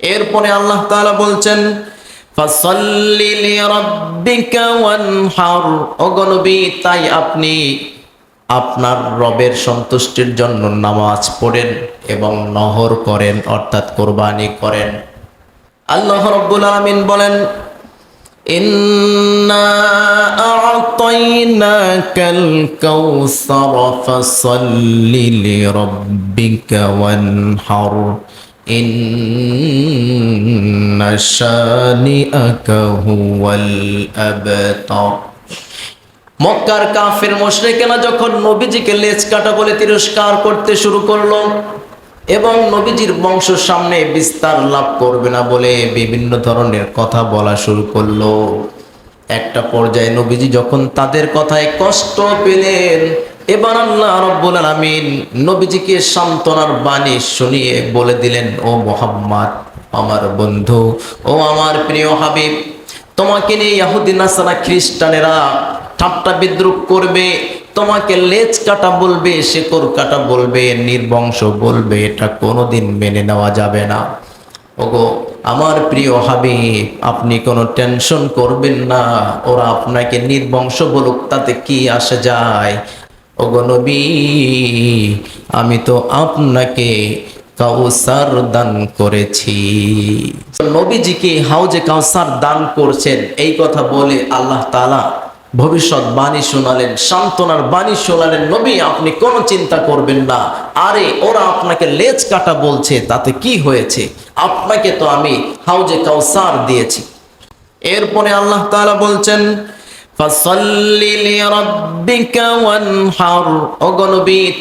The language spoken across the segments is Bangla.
এরপরে আল্লাহ তাআলা বলছেন তাই আপনি আপনার রবের সন্তুষ্টির জন্য নামাজ পড়েন এবং নহর করেন, অর্থাৎ কোরবানি করেন। আল্লাহ রব্বুল আলামিন বলেন, ইন্না ইন্না শানিআকা হুয়াল আবতার মক্কার কাফের মুশরিকেরা যখন নবীজিকে লেজ কাটা বলে তিরস্কার করতে শুরু করল এবং নবীজির বংশ সামনে বিস্তার লাভ করবে না বলে বিভিন্ন ধরনের কথা বলা শুরু করল। একটা পর্যায়ে নবীজি যখন তাদের কথায় কষ্ট পেলেন এবার আল্লাহ রব্বুল আলামিন নবীজিকে সান্ত্বনার বাণী শুনিয়ে বলে দিলেন, ও মোহাম্মদ, আমার বন্ধু, ও আমার প্রিয় হাবিব, তোমাকে নিয়ে ইয়াহুদ্দিন নাসারা, খ্রিস্টানেরা ঠাট্টা বিদ্রুপ করবে, তোমাকে লেজ কাটা বলবে শেকর কাটা বলবে, নির্বংশ বলবে, এটা কোনোদিন মেনে নেওয়া যাবে না। ওগো, আমার প্রিয় হাবিব, আপনি কোনো টেনশন করবেন না, ওরা আপনাকে নির্বংশ বলুক, তাতে কি আসে যায়? নবী, আমি তো আপনাকে কাউসার দান করেছি। নবীজিকে হাউজে কাউসার দান করছেন, এই কথা বলে আল্লাহ তাআলা ভবিষ্যৎ বাণী শোনালেন, সান্ত্বনার বাণী শোনালেন, নবী আপনি কোনো চিন্তা করবেন না। আরে, ওরা আপনাকে লেজ কাটা বলছে, তাতে কি হয়েছে? আপনাকে তো আমি হাউজে কাউসার দিয়েছি। এরপরে আল্লাহ তাআলা বলছেন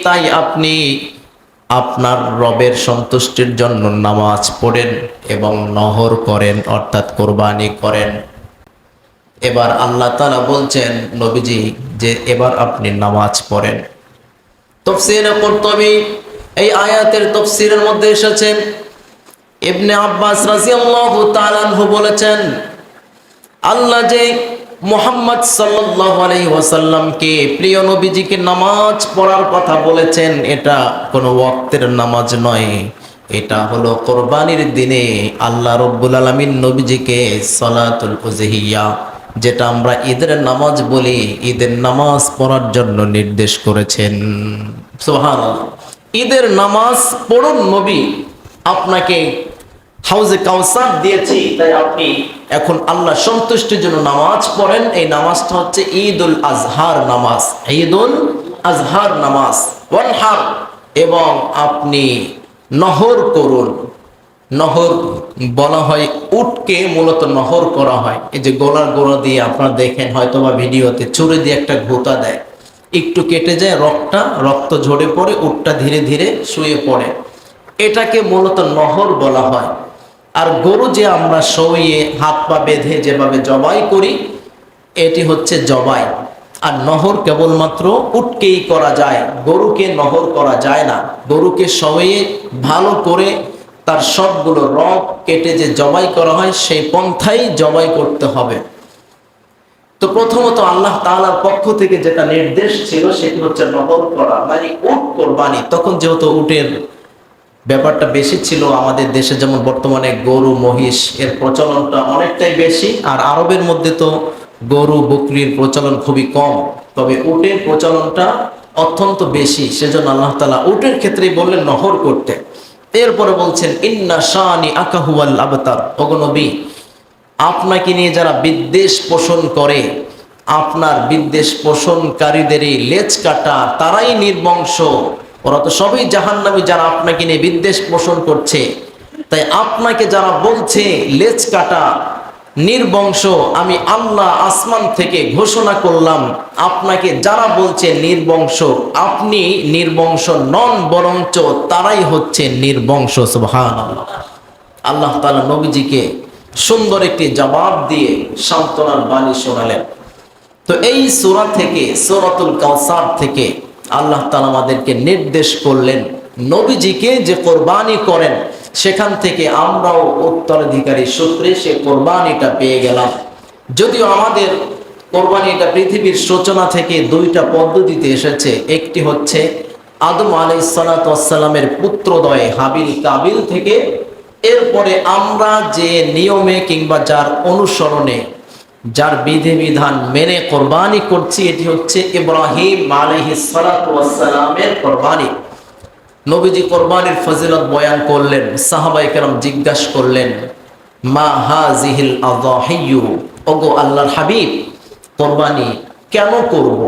তাই আপনি আপনার রবের সন্তুষ্টির জন্য নামাজ পড়েন এবং নহর করেন, অর্থাৎ কোরবানি করেন। এবার আল্লাহ তাআলা বলছেন, নবীজি, যে এবার আপনি নামাজ পড়েন। তফসিরে কর্তবী, এই আয়াতের তফসিরের মধ্যে এসেছে, ইবনে আব্বাস রাদিয়াল্লাহু তাআলা বলেছেন, আল্লাহ যে মোহাম্মদ সাল্লাল্লাহু আলাইহি ওয়াসাল্লামকে প্রিয় নবীজিকে নামাজ পড়ার কথা বলেছেন, এটা কোনো ওয়াক্তের নামাজ নয়। এটা হলো কোরবানির দিনে আল্লাহ রব্বুল আলামিন নবীজিকে সলাতুল উজহিয়া, যেটা আমরা ঈদের নামাজ বলি, ঈদের নামাজ পড়ার জন্য নির্দেশ করেছেন। সুবহানাল্লাহ। ঈদের নামাজ পড়ুন নবী, আপনাকে হাউজে কাউসার দিয়েছি, তাই আপনি এখন আল্লাহ সন্তুষ্টির জন্য নামাজ পড়েন। এই নামাজটা হচ্ছে ঈদ উল আজহার নামাজ। ঈদ উল আজহার নামাজ। ওয়ানহার। এবং আপনি নহর করুন। নহর বলা হয় উটকে, মূলত নহর করা হয়। এই যে গলার গোড়া দিয়ে আপনারা দেখেন হয়তো বা ভিডিওতে চুরি দিয়ে একটা ঘুতা দেয়। একটু কেটে যায়, রক্তটা, রক্ত ঝরে পড়ে, উটটা ধীরে ধীরে শুয়ে পড়ে। এটাকে মূলত নহর বলা হয়। আর গরু যে আমরা সইয়ে হাত পা বেঁধে যেভাবে জবাই করি, এটি হচ্ছে জবাই। আর নহর কেবলমাত্র উটকেই করা যায়, গরুকে নহর করা যায় না। গরুকে সইয়ে ভালো করে তার সবগুলো রক কেটে যে জবাই করা হয়, সেই পন্থাই জবাই করতে হবে। তো প্রথমত আল্লাহ তাআলার পক্ষ থেকে যেটা নির্দেশ ছিল, সেটি হচ্ছে নহর করা মানে উট কোরবানি। তখন যেহেতু উটের ব্যাপারটা বেশি ছিল আমাদের দেশে যেমন বর্তমানে গরু, মহিষ এর প্রচলনটা অনেকটাই বেশি, আর আরবের মধ্যে তো গরু, বকরির প্রচলন খুবই কম। তবে উটের প্রচলনটা অত্যন্ত বেশি, সেজন্য আল্লাহ তালা উটের ক্ষেত্রেই বললেন, নহর করতে। এরপরে বলছেন, ইন্না শানি আকাহুয়াল আবতার। অগনবী আপনাকে নিয়ে যারা বিদ্বেষ পোষণ করে, আপনার বিদ্বেষ পোষণকারীদেরই লেজ কাটা, তারাই নির্বংশ। ওরা তো সবই জাহান্নামী যারা আপনাকে নিয়ে বিদ্বেষ পোষণ করছে। তাই আপনাকে যারা বলছে, লেজ কাটা, নির্বংশ, আমি আল্লাহ আসমান থেকে ঘোষণা করলাম, আপনাকে যারা বলছে নির্বংশ, আপনি নির্বংশ নন, বরঞ্চ তারাই হচ্ছে নির্বংশ সুবহান আল্লাহ তালা নবীজিকে সুন্দর একটি জবাব দিয়ে সান্ত্বনার বাণী শোনালেন। তো এই সোরা থেকে, সোরাতুল কাউসার থেকে আল্লাহ তালা আমাদেরকে নির্দেশ করলেন, নবীজিকে যে কোরবানি করেন, সেখান থেকে আমরাও উত্তরাধিকারী সূত্রে সে কোরবানিটা পেয়ে গেলাম। যদিও আমাদের কোরবানিটা পৃথিবীর সূচনা থেকে দুইটা পদ্ধতিতে এসেছে। একটি হচ্ছে আদম আলাইসালামের পুত্রদয় হাবিল কাবিল থেকে। এরপরে আমরা যে নিয়মে কিংবা যার অনুসরণে যার বিধি বিধান মেনে কোরবানি করছি, এটি হচ্ছে ইব্রাহিম আলহিসালামের কোরবানি। নবীজি কোরবানির ফজিলত বয়ান করলেন সাহাবাই কেরাম জিজ্ঞাসা করলেন, মা ওগো আল্লাহর হাবিব, কোরবানি কেন করব।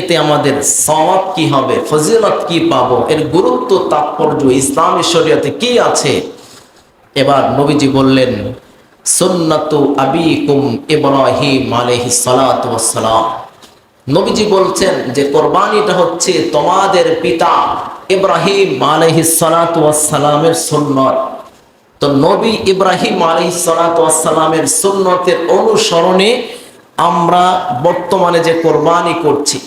এতে আমাদের সওয়াব কি হবে? ফজিলত কি পাবো? এর গুরুত্ব, তাৎপর্য, ইসলামী শরীয়তে কি আছে? এবার নবীজি বললেন নবীজি বলছেন যে কোরবানিটা হচ্ছে তোমাদের পিতা ইব্রাহিম আলাইহিস সালাতু ওয়াস তো নবী ইব্রাহিম আলাইহিস সালাতু ওয়াস সালামের সুন্নতের অনুসরণে আমরা বর্তমানে যে কোরবানি করছি,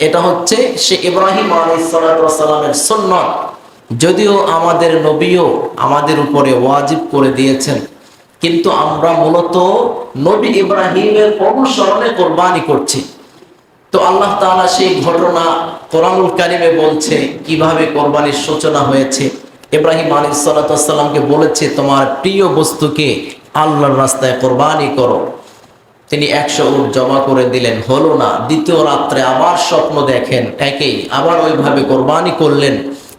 এটা হচ্ছে সে ইব্রাহিম আলাইহিস সালাতু ওয়াস সালামের সুন্নত। যদিও আমাদের নবীও আমাদের উপরে ওয়াজিব করে দিয়েছেন কিন্তু আমরা মূলত নবী ইব্রাহিমের অনুসরণে কোরবানি করছি। তো আল্লাহ তাআলা সেই ঘটনা কোরআনুল কারিমে বলছে, কীভাবে কোরবানির সূচনা হয়েছে। ইব্রাহিম আলী সাল্লাতামকে বলেছে, তোমার প্রিয় বস্তুকে আল্লাহর রাস্তায় কোরবানি করো। তিনি একশো উট জমা করে দিলেন, হলো না, দ্বিতীয় রাত্রে আবার স্বপ্ন দেখেন, একেই আবার ওইভাবে কোরবানি করলেন।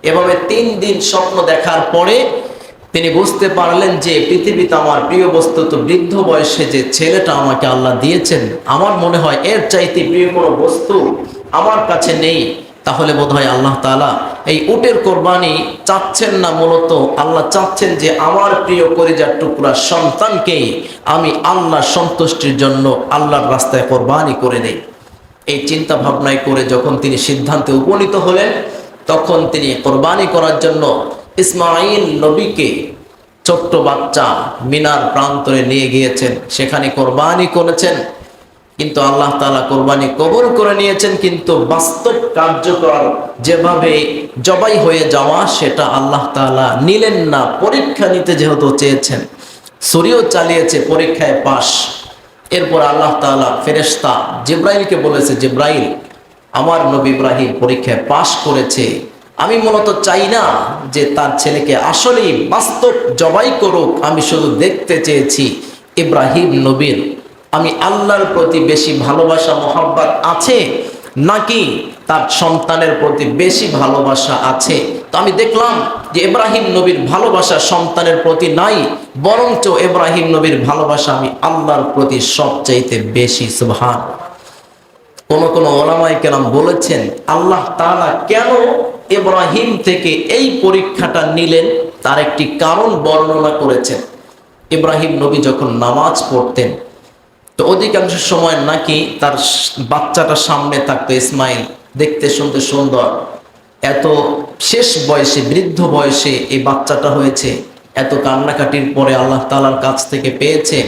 এভাবে তিন দিন স্বপ্ন দেখার পরে তিনি বুঝতে পারলেন যে পৃথিবীতে আমার প্রিয় বস্তু তো বৃদ্ধ বয়সে যে ছেলেটা আমাকে আল্লাহ দিয়েছেন, আমার মনে হয় এর চাইতে প্রিয় কোনো বস্তু আমার কাছে নেই। তাহলে বোধ হয় আল্লাহ তালা এই উটের কোরবানি চাচ্ছেন না মূলত, আল্লাহ চাচ্ছেন যে আমার প্রিয় করিজার টুকরা সন্তানকেই আমি আল্লাহ সন্তুষ্টির জন্য আল্লাহর রাস্তায় কোরবানি করে দেই। এই চিন্তা ভাবনায় করে যখন তিনি সিদ্ধান্তে উপনীত হলেন, তখন তিনি কোরবানি করার জন্য ইসমাইল নবীকে ছোট্ট বাচ্চা মিনার প্রান্তরে নিয়ে গিয়েছেন। সেখানে কোরবানি করেছেন। কিন্তু আল্লাহ তালা কোরবানি কবর করে নিয়েছেন, কিন্তু বাস্তব কার্যকর যেভাবে জবাই হয়ে যাওয়া, সেটা আল্লাহ তালা নিলেন না। পরীক্ষা নিতে যেহেতু চেয়েছেন সরিও চালিয়েছে, পরীক্ষায় পাশ। এরপর আল্লাহ তালা ফেরেস্তা জিব্রাইলকে বলেছে, জিব্রাইল, আমার নবী ইব্রাহিম পরীক্ষায় পাশ করেছে। আমি মূলত চাই না যে তার ছেলেকে আসলেই বাস্তব জবাই করুক, আমি শুধু দেখতে চেয়েছি ইব্রাহিম নবীর। আমি আল্লাহর প্রতি বেশি ভালোবাসা, মোহাব্বত আছে নাকি তার সন্তানের প্রতি বেশি ভালোবাসা আছে? তো আমি দেখলাম যে ইব্রাহিম নবীর ভালোবাসা সন্তানের প্রতি নাই, বরঞ্চ ইব্রাহিম নবীর ভালোবাসা আমি আল্লাহর প্রতি সবচাইতে বেশি, সুবহান। কোন কোন ওলামাই কেরাম বলেছেন, আল্লাহ তাআলা কেন ইব্রাহিম থেকে এই পরীক্ষাটা নিলেন, তার একটি কারণ বর্ণনা করেছেন। ইব্রাহিম নবী যখন নামাজ পড়তেন, তো অধিকাংশ সময় নাকি তার বাচ্চাটা সামনে থাকতো, ইসমাইল, দেখতে শুনতে সুন্দর। এত শেষ বয়সে, বৃদ্ধ বয়সে এই বাচ্চাটা হয়েছে, এত কান্নাকাটির পরে আল্লাহ তালার কাছ থেকে পেয়েছে।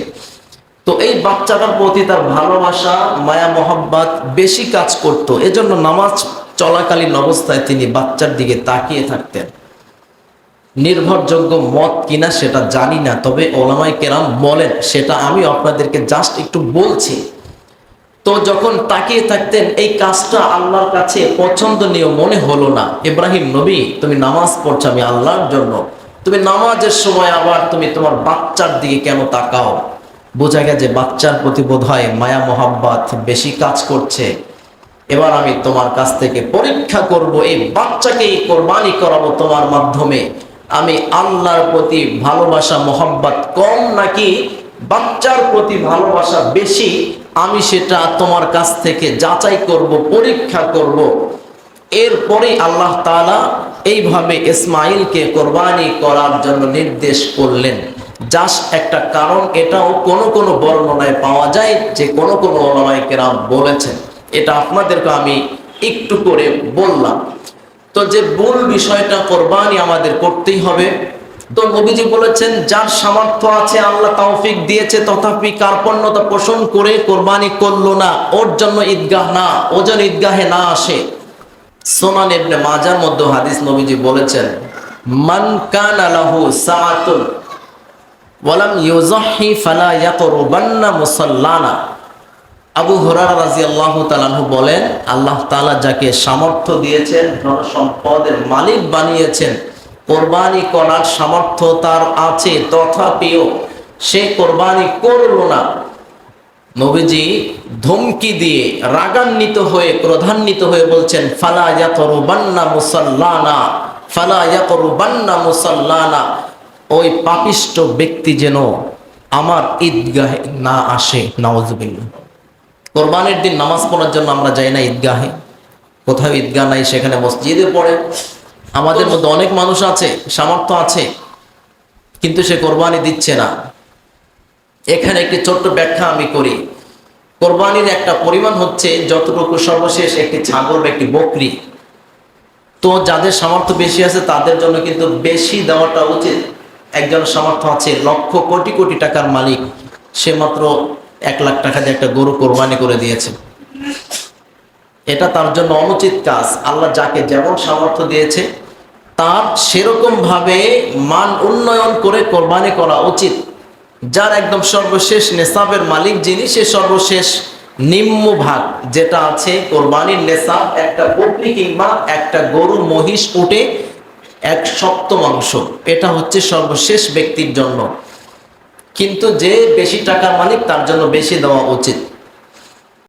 তো এই বাচ্চাটার প্রতি তার ভালোবাসা, মায়া, মোহাব্বত বেশি কাজ করত। এজন্য নামাজ চলাকালীন অবস্থায় তিনি বাচ্চার দিকে তাকিয়ে থাকতেন। নির্ভরযোগ্য মত কিনা সেটা জানি না, তবে ওলামাই কেরাম বলেন, সেটা আমি আপনাদেরকে জাস্ট একটু বলছি। তো যখন তাকিয়ে থাকতেন, এই কাজটা আল্লাহর কাছে পছন্দনীয় মনে হলো না। ইব্রাহিম নবী, তুমি নামাজ পড়ছো আমি আল্লাহর জন্য। তুমি নামাজের সময় আবার তুমি তোমার বাচ্চার দিকে কেন তাকাও? বোঝা গেছে বাচ্চার প্রতি বোধ হয় মায়া মোহাব্বত বেশি কাজ করছে। এবার আমি তোমার কাছ থেকে পরীক্ষা করব, এই বাচ্চাকেই কোরবানি করাবো তোমার মাধ্যমে। আমি আল্লাহর প্রতি ভালোবাসা, মোহাব্বত কম নাকি বাচ্চার প্রতি ভালোবাসা বেশি? আমি সেটা তোমার কাছ থেকে যাচাই করব, পরীক্ষা করব। এরপরে আল্লাহ তাআলা এইভাবে ইসমাইলকে কোরবানি করার জন্য নির্দেশ করলেন। জাস্ট একটা কারণ, এটাও কোনো কোনো বর্ণনায় পাওয়া যায়, যে কোনো কোনো ওলামায়ে বলেছেন। এটা আপনাদেরকে আমি একটু করে বললাম। তো যে মূল বিষয়টা কোরবানি আমাদের করতেই হবে, তো নবীজি বলেছেন, যার সামর্থ্য আছে আল্লাহ তৌফিক দিয়েছে, তথাপি কার্পণ্যতা পোষণ করে কোরবানি করল না। ওর জন্য ঈদগাহ না, ও যেন ঈদগাহে না আসে। সোনান ইবনে মাজার মধ্যে হাদিস নবীজি বলেছেন, মান কান লাহু সাআতুন ওয়ালাম ইউজাহি ফালা ইয়াকরুবান্না মুসাল্লানা। আবু হুরারা রাদিয়াল্লাহু তাআলাহু বলেন, আল্লাহ তালা যাকে সামর্থ্য দিয়েছেন ধন সম্পদের মালিক বানিয়েছেন, কোরবানি করার সামর্থ্য তার আছে, তথাপিও সে কোরবানি করল না। নবীজি ধমকি দিয়ে রাগান্বিত হয়ে, ক্রধান্বিত হয়ে বলছেন, ফালা ইয়াকরু বান্না মুসাল্লানা, ফালা ইয়াকরু বান্না মুসাল্লানা। ওই পাপিষ্ট ব্যক্তি যেন আমার ঈদগাহে না আসে নওয়াজুবিল্লাহ কোরবানির দিন নামাজ পড়ার জন্য আমরা যাই না ঈদগাহে। কোথাও ঈদগাহ নাই, সেখানে মসজিদে পড়ে। আমাদের মধ্যে অনেক মানুষ আছে, সামর্থ্য আছে, কিন্তু সে কোরবানি দিচ্ছে না। এখানে একটি ছোট্ট ব্যাখ্যা আমি করি। কোরবানির একটা পরিমাণ হচ্ছে যতটুকু সর্বশেষ একটি ছাগল বা একটি বকরি। তো যাদের সামর্থ্য বেশি আছে, তাদের জন্য কিন্তু বেশি দেওয়াটা উচিত। একজন সামর্থ্য আছে, লক্ষ কোটি কোটি টাকার মালিক। সে মাত্র এক লাখ টাকা দিয়ে একটা গরু কোরবানি করে দিয়েছে। এটা তার জন্য অনুচিত কাজ। আল্লাহ যাকে যেমন সামর্থ্য দিয়েছে, তার সেরকম ভাবে মান উন্নয়ন করে কোরবানি করা উচিত। যার একদম সর্বশেষ নেশাবের মালিক যিনি, সে সর্বশেষ নিম্ন ভাগ যেটা আছে, কোরবানির নেশাব একটা বকরি কিংবা একটা গরু মহিষ উঠে এক সপ্তমাংশ এটা হচ্ছে সর্বশেষ ব্যক্তির জন্য। কিন্তু যে বেশি টাকার মালিক তার জন্য বেশি দেওয়া উচিত।